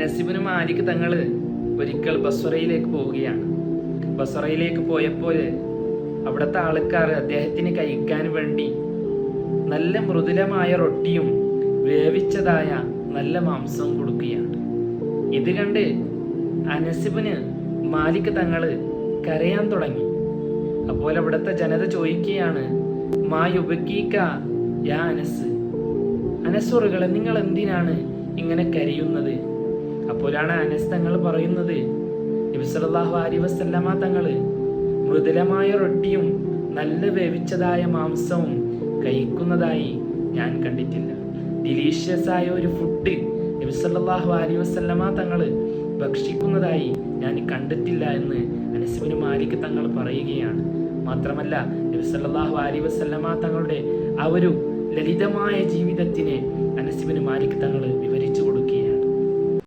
നസിബിന് മാലിക് തങ്ങൾ ഒരിക്കൽ ബസ്വറയിലേക്ക് പോവുകയാണ്. ബസ്വറയിലേക്ക് പോയപ്പോൾ അവിടുത്തെ ആൾക്കാർ അദ്ദേഹത്തിന് കഴിക്കാൻ വേണ്ടി നല്ല മൃദുലമായ റൊട്ടിയും വേവിച്ചതായ നല്ല മാംസവും കൊടുക്കുകയാണ്. ഇത് കണ്ട് അനസിബിന് മാലിക് തങ്ങൾ കരയാൻ തുടങ്ങി. അപ്പോൾ അവിടുത്തെ ജനത ചോദിക്കുകയാണ് മാ യുബക്കീക്ക യാ അനസ്? അനസുറുകളെ നിങ്ങൾ എന്തിനാണ് ഇങ്ങനെ കരയുന്നത്? അപ്പോഴാണ് അനസ് തങ്ങൾ പറയുന്നത്. നബിസല്ലാഹു അലി മൃദുലമായ റൊട്ടിയും നല്ല വേവിച്ചതായ മാംസവും കഴിക്കുന്നതായി ഞാൻ കണ്ടിട്ടില്ല. ഡിലീഷ്യസ് ആയ ഒരു ഫുഡ് നബിസല്ലാഹു അലി വസല്ലമ തങ്ങൾ ഭക്ഷിക്കുന്നതായി ഞാൻ കണ്ടിട്ടില്ല എന്ന് അനസിബിന് മാലിക് തങ്ങൾ പറയുകയാണ്. മാത്രമല്ല നബിസല്ലാഹു അലി വസല്ലമ തങ്ങളുടെ ആ ഒരു ലളിതമായ ജീവിതത്തിനെ തങ്ങൾ